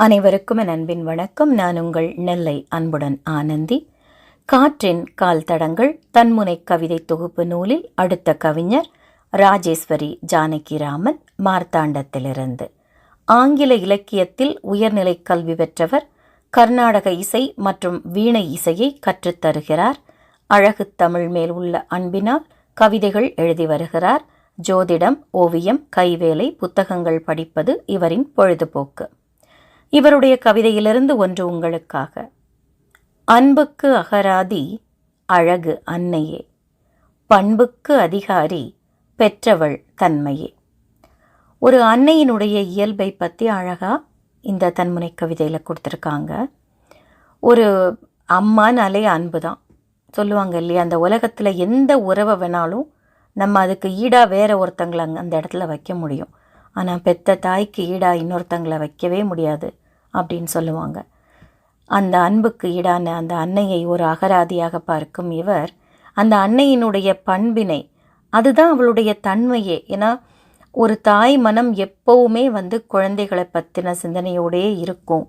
அனைவருக்கும் என் அன்பின் வணக்கம். நான் உங்கள் நெல்லை அன்புடன் ஆனந்தி. காற்றின் கால் தடங்கள் தன்முனை கவிதை தொகுப்பு நூலில் அடுத்த கவிஞர் ராஜேஸ்வரி ஜானகிராமன் மார்த்தாண்டத்திலிருந்து. ஆங்கில இலக்கியத்தில் உயர்நிலை கல்வி பெற்றவர் கர்நாடக இசை மற்றும் வீணை இசையை கற்றுத்தருகிறார் அழகு தமிழ் மேல் உள்ள அன்பினால் கவிதைகள் எழுதி வருகிறார். ஜோதிடம் ஓவியம் கைவேலை புத்தகங்கள் படிப்பது இவரின் பொழுதுபோக்கு. இவருடைய கவிதையிலிருந்து ஒன்று உங்களுக்காக. அன்புக்கு அகராதி அழகு அன்னையே. பண்புக்கு அதிகாரி பெற்றவள் தன்மையே. ஒரு அன்னையினுடைய இயல்பை பற்றி அழகாக இந்த தன்முனை கவிதையில் கொடுத்துருக்காங்க. ஒரு அம்மானாலே அன்பு தான். சொல்லுவாங்க இல்லையா அந்த உலகத்தில் எந்த உறவை வேணாலும் நம்ம அதுக்கு ஈடாக வேற ஒருத்தங்களை அங்கே அந்த இடத்துல வைக்க முடியும். ஆனால் பெத்த தாய்க்கு ஈடாக இன்னொருத்தங்களை வைக்கவே முடியாது அப்படின்னு சொல்லுவாங்க. அந்த அன்புக்கு ஈடான அந்த அன்னையை ஒரு அகராதியாக பார்க்கும் இவர். அந்த அன்னையினுடைய பண்பினை அதுதான் அவளுடைய தன்மையே. ஏன்னா ஒரு தாய் மனம் எப்போவுமே வந்து குழந்தைகளை பற்றின சிந்தனையோடே இருக்கும்.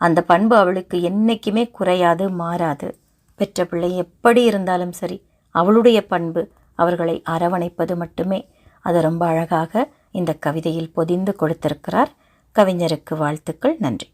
அந்த பண்பு அவளுக்கு என்றைக்குமே குறையாது மாறாது. பெற்ற பிள்ளை எப்படி இருந்தாலும் சரி அவளுடைய பண்பு அவர்களை அரவணைப்பது மட்டுமே. அது ரொம்ப அழகாக இந்த கவிதையில் பொதிந்து கொடுத்திருக்கிறார். கவிஞருக்கு வாழ்த்துக்கள். நன்றி.